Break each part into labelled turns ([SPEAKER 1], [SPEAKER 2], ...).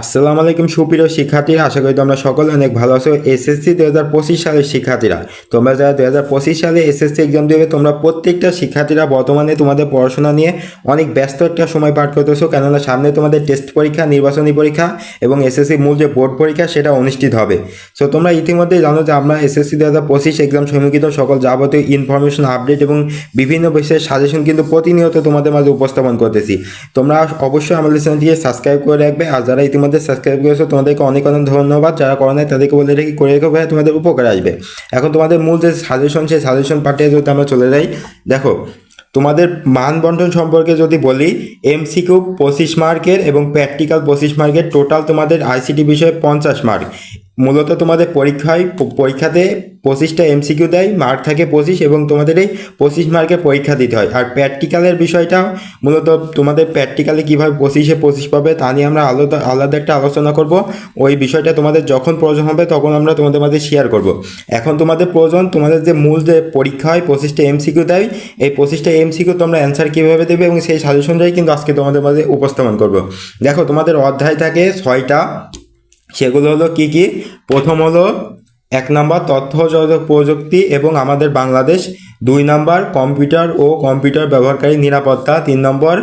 [SPEAKER 1] আসসালামু আলাইকুম সুপ্রিয় শিক্ষার্থীরা, আশা করি তোমরা সকলে অনেক ভালো আছো। এসএসসি দু হাজার পঁচিশ সালের শিক্ষার্থীরা, তোমরা যারা দু হাজার পঁচিশ সালে এসএসসি এক্সাম দেবে, তোমরা প্রত্যেকটা শিক্ষার্থীরা বর্তমানে তোমাদের পড়াশোনা নিয়ে অনেক ব্যস্ত একটা সময় পার করতেছো, কেননা সামনে তোমাদের টেস্ট পরীক্ষা, নির্বাচনী পরীক্ষা এবং এসএসসি মূল যে বোর্ড পরীক্ষা, সেটা অনুষ্ঠিত হবে। সো তোমরা ইতিমধ্যে জানো যে আমরা এসএসসি দু হাজার পঁচিশ এক্সাম সম্মুখীন সকল যাবতীয় ইনফরমেশন আপডেট এবং বিভিন্ন বিষয়ের সাজেশন কিন্তু প্রতিনিয়ত তোমাদের মাঝে উপস্থাপন করতেছি। তোমরা অবশ্যই আমাদের চ্যানেলটিকে সাবস্ক্রাইব করে রাখবে, আর যারা সাবস্ক্রাইব করেছ, তোমাদেরকে অনেক অনেক ধন্যবাদ। যারা করে নাই, তাদেরকে বলে রেখে করে রেখো ভাই তোমাদের উপকার আসবে। এখন তোমাদের মূল যে সাজেশন সেই সাজেশন পার্টে যদি আমরা চলে যাই, দেখো, তোমাদের মান বন্টন সম্পর্কে যদি বলি এমসিকিউ পঁচিশ মার্কের এবং প্র্যাকটিক্যাল পঁচিশ মার্কের টোটাল তোমাদের আইসিটি বিষয়ে পঞ্চাশ মার্ক মূলত তোমাদের পরীক্ষায়, পরীক্ষাতে পঁচিশটা এমসিকিউ দেয় মার্ক থাকে পঁচিশ এবং তোমাদের এই পঁচিশ মার্কের পরীক্ষা দিতে হয়। আর প্র্যাকটিক্যালের বিষয়টা মূলত তোমাদের প্র্যাকটিক্যালে কীভাবে পঁচিশে পঁচিশ পাবে তা নিয়ে আমরা আলাদা আলাদা একটা আলোচনা করব। ওই বিষয়টা তোমাদের যখন প্রয়োজন হবে তখন আমরা তোমাদের মাঝে শেয়ার করব। এখন তোমাদের প্রয়োজন, তোমাদের যে মূল যে পরীক্ষা হয়, পঁচিশটা এমসিকিউ দেয়, এই পঁচিশটা এমসিকিউ তোমরা অ্যান্সার কীভাবে দেবে এবং সেই সাজেশনটাই কিন্তু আজকে তোমাদের মাঝে উপস্থাপন করব। দেখো, তোমাদের অধ্যায় থাকে ছয়টা সেগুলো হলো কি কি? প্রথম হলো এক নম্বর তথ্য প্রযুক্তি এবং আমাদের বাংলাদেশ। দুই নম্বর কম্পিউটার ও কম্পিউটার ব্যবহারকারী নিরাপত্তা। তিন নম্বর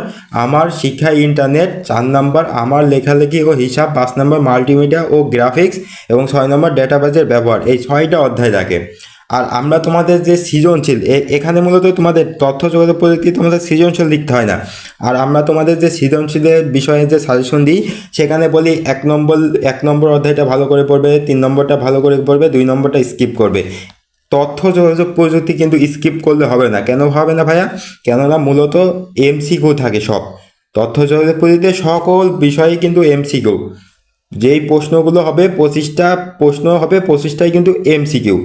[SPEAKER 1] আমার শিক্ষা ইন্টারনেট। চার নম্বর আমার লেখালেখি ও হিসাব। পাঁচ নম্বর মাল্টিমিডিয়া ও গ্রাফিক্স এবং ছয় নম্বর ডেটাবেজের ব্যবহার। এই ছয়টা অধ্যায় থাকে। আর আমরা তোমাদের যে সৃজনশীল এখানে মূলত তোমাদের তথ্য যোগাযোগ প্রযুক্তি তোমাদের সৃজনশীল লিখতে হয় না। আর আমরা তোমাদের যে সৃজনশীলের বিষয়ে যে সাজেশন দিই, সেখানে বলি এক নম্বর এক নম্বর অধ্যায়টা ভালো করে পড়বে, তিন নম্বরটা ভালো করে পড়বে, দুই নম্বরটা স্কিপ করবে। তথ্য যোগাযোগ প্রযুক্তি কিন্তু স্কিপ করলে হবে না। কেন হবে না ভাইয়া? কেননা মূলত এমসিকিউ থাকে সব। তথ্য যোগাযোগ প্রযুক্তিতে সকল বিষয়ে কিন্তু এমসিকিউ যেই প্রশ্নগুলো হবে, পঁচিশটা প্রশ্ন হবে, পঁচিশটাই কিন্তু এমসিকিউ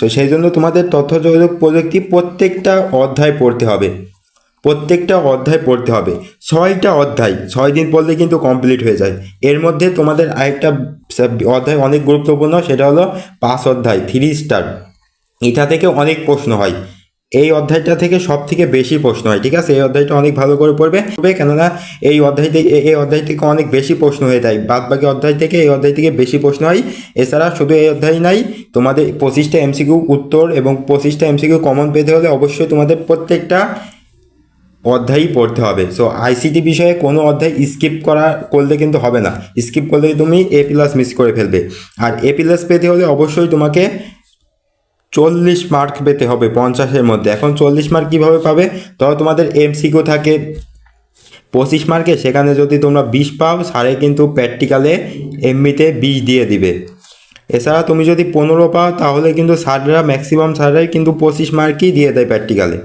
[SPEAKER 1] সো সেই জন্য তোমাদের তথ্য যোগাযোগ প্রযুক্তি প্রত্যেকটা অধ্যায় পড়তে হবে। প্রত্যেকটা অধ্যায় পড়তে হবে। ছয়টা অধ্যায়, ছয় দিন পড়লে কিন্তু কমপ্লিট হয়ে যায়। এর মধ্যে তোমাদের আরেকটা অধ্যায় অনেক গুরুত্বপূর্ণ, সেটা হলো পাঁচ অধ্যায় থ্রি স্টার এটা থেকে অনেক প্রশ্ন হয়। এই অধ্যায়টা থেকে সব থেকে বেশি প্রশ্ন হয় ঠিক আছে? এই অধ্যায়টা অনেক ভালো করে পড়বে। পড়বে, কেননা এই অধ্যায় থেকে এই অধ্যায় থেকে অনেক বেশি প্রশ্ন হয়ে যায়। বাদ বাকি অধ্যায় থেকে এই অধ্যায় থেকে বেশি প্রশ্ন হয়। এছাড়া শুধু এই অধ্যায় নাই তোমাদের পঁচিশটা এমসিকিউ উত্তর এবং পঁচিশটা এমসিকিউ কমন পেতে হলে অবশ্যই তোমাদের প্রত্যেকটা অধ্যায়ই পড়তে হবে। সো আইসিটি বিষয়ে কোনো অধ্যায় স্কিপ করা করলে কিন্তু হবে না। স্কিপ করলে তুমি এ প্লাস মিস করে ফেলবে। আর এ প্লাস পেতে হলে অবশ্যই তোমাকে চল্লিশ মার্ক পেতে হবে পঞ্চাশের মধ্যে। এখন চল্লিশ মার্ক কীভাবে পাবে? তবে তোমাদের এমসিকিউ থাকে পঁচিশ মার্কে সেখানে যদি তোমরা বিশ পাও সারে কিন্তু প্র্যাকটিক্যালে এমনিতে বিশ দিয়ে দিবে। এছাড়া তুমি যদি পনেরো পাও, তাহলে কিন্তু স্যাররা ম্যাক্সিমাম স্যাররাই কিন্তু পঁচিশ মার্কই দিয়ে দেয় প্র্যাকটিক্যালে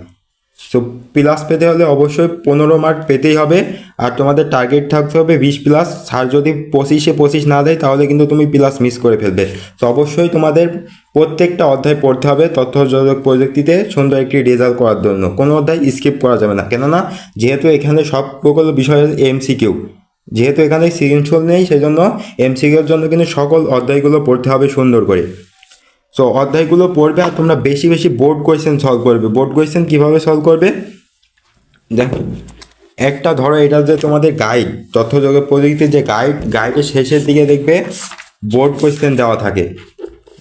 [SPEAKER 1] সো প্লাস পেতে হলে অবশ্যই পনেরো মার্ক পেতেই হবে। আর তোমাদের টার্গেট থাকতে হবে বিশ প্লাস স্যার যদি পঁচিশে পঁচিশ না দেয়, তাহলে কিন্তু তুমি প্লাস মিস করে ফেলবে। তো অবশ্যই তোমাদের প্রত্যেকটা অধ্যায় পড়তে হবে তথ্য প্রযুক্তিতে সুন্দর একটি রেজাল্ট করার জন্য। কোনো অধ্যায় স্কিপ করা যাবে না। কেননা, যেহেতু এখানে সব প্রকল্প বিষয়ের এমসিকিউ যেহেতু এখানে সৃজনশীল নেই সেই সেজন্য এমসিকিউর জন্য কিন্তু সকল অধ্যায়গুলো পড়তে হবে সুন্দর করে। সো অধ্যায়গুলো পড়বে আর তোমরা বেশি বেশি বোর্ড কোয়েশ্চেন সলভ করবে। বোর্ড কোয়েশ্চেন কীভাবে সলভ করবে? দেখো, একটা ধরো এটা যে তোমাদের গাইড তথ্যযোগে প্রযুক্তির যে গাইড গাইডের শেষের দিকে দেখবে বোর্ড কোয়েশ্চেন দেওয়া থাকে।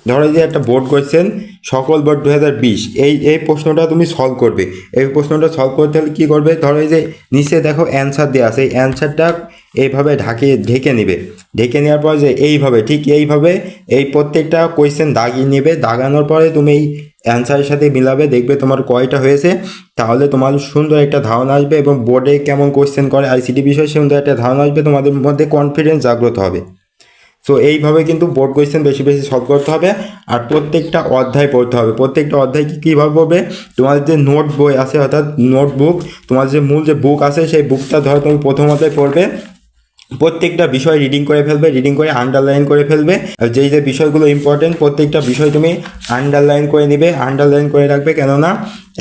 [SPEAKER 1] ধরো যে একটা বোর্ড কোয়েশ্চেন সকল বোর্ড দু হাজার বিশ, এই এই প্রশ্নটা তুমি সলভ করবে। এই প্রশ্নটা সলভ করতে হলে কী করবে? ধরো যে নিচে দেখো অ্যান্সার দেওয়া এই অ্যান্সারটা এইভাবে ঢাকে, ঢেকে নেবে। ঢেকে নেওয়ার পর যে এইভাবে, ঠিক এইভাবে এই প্রত্যেকটা কোয়েশ্চেন দাগিয়ে নেবে। দাগানোর পরে তুমি এই অ্যান্সারের সাথে মিলাবে, দেখবে তোমার কয়টা হয়েছে। তাহলে তোমার সুন্দর একটা ধারণা আসবে এবং বোর্ডে কেমন কোয়েশ্চেন করে আইসিটি বিষয়ে সুন্দর একটা ধারণা আসবে। তোমাদের মধ্যে কনফিডেন্স জাগ্রত হবে। সো এইভাবে কিন্তু বোর্ড কোয়েশ্চেন বেশি বেশি সলভ করতে হবে আর প্রত্যেকটা অধ্যায় পড়তে হবে। প্রত্যেকটা অধ্যায় কি কীভাবে পড়বে? তোমাদের যে নোট বই আছে, অর্থাৎ নোটবুক তোমার যে মূল যে বুক আছে, সেই বুকটা ধরো তুমি প্রথম অধ্যায় পড়বে। প্রত্যেকটা বিষয় রিডিং করে ফেলবে রিডিং করে আন্ডারলাইন করে ফেলবে। যেই যে বিষয়গুলো ইম্পর্টেন্ট প্রত্যেকটা বিষয় তুমি আন্ডারলাইন করে নিবে। আন্ডারলাইন করে রাখবে কেননা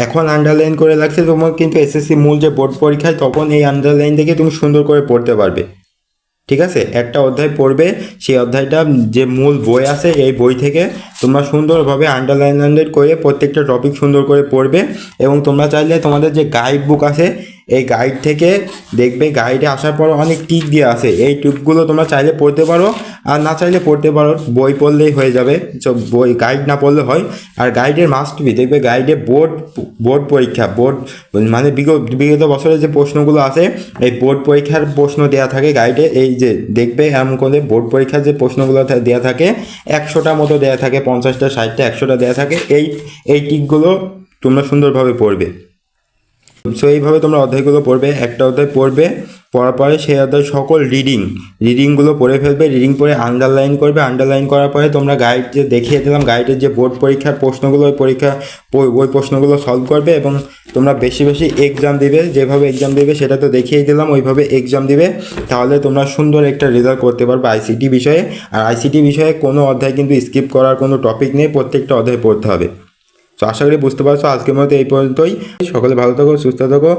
[SPEAKER 1] এখন আন্ডারলাইন করে রাখছে তোমার কিন্তু এসএসসি মূল যে বোর্ড পরীক্ষায়, তখন এই আন্ডারলাইন থেকে তুমি সুন্দর করে পড়তে পারবে। ঠিক আছে? একটা অধ্যায় পড়বে, সেই অধ্যায়টা যে মূল বই আছে, এই বই থেকে তোমরা সুন্দরভাবে আন্ডারলাইন আন্ডার করে প্রত্যেকটা টপিক সুন্দর করে পড়বে এবং তোমরা চাইলে তোমাদের যে গাইড বুক আছে এই গাইড থেকে দেখবে। গাইডে আসার পর অনেক টিক দিয়ে আছে এই টিপগুলো তোমরা চাইলে পড়তে পারো আর না চাইলে পড়তে পারো। বই পড়লেই হয়ে যাবে। সব বই গাইড না পড়লে হয়। আর গাইডের মাস্ট বি দেখবে গাইডে বোর্ড বোর্ড পরীক্ষা। বোর্ড মানে বিগত বিগত বছরের যে প্রশ্নগুলো আছে এই বোর্ড পরীক্ষার প্রশ্ন দেওয়া থাকে গাইডে এই যে দেখবে এমন করে বোর্ড পরীক্ষার যে প্রশ্নগুলো দেওয়া থাকে, একশোটা মতো দেওয়া থাকে, পঞ্চাশটা, ষাটটা, একশোটা দেওয়া থাকে। এই এই টিকগুলো তোমরা সুন্দরভাবে পড়বে। সো এইভাবে তোমরা অধ্যায়গুলো পড়বে, একটা অধ্যায় পড়বে, পড়ার পরে সেই অধ্যায় সকল রিডিং রিডিংগুলো পড়ে ফেলবে রিডিং পড়ে আন্ডারলাইন করবে আন্ডারলাইন করার পরে তোমরা গাইড যে দেখিয়ে দিলাম গাইডের যে বোর্ড পরীক্ষার প্রশ্নগুলো, ওই পরীক্ষা, ওই- প্রশ্নগুলো সলভ করবে এবং তোমরা বেশি বেশি এক্সাম দিবে, যেভাবে এক্সাম দিবে সেটা তো দেখিয়ে দিলাম, ওইভাবে এক্সাম দিবে, তাহলে তোমরা সুন্দর একটা রেজাল্ট করতে পারবে আইসিটি বিষয়ে। আর আইসিটি বিষয়ে কোনো অধ্যায় কিন্তু স্কিপ করার কোনো টপিক নেই, প্রত্যেকটা অধ্যায় পড়তে হবে। তো আশা করি বুঝতে পারছ। আজকের মতো এই পর্যন্তই। সকলে ভালো থাকো সুস্থ থাকো।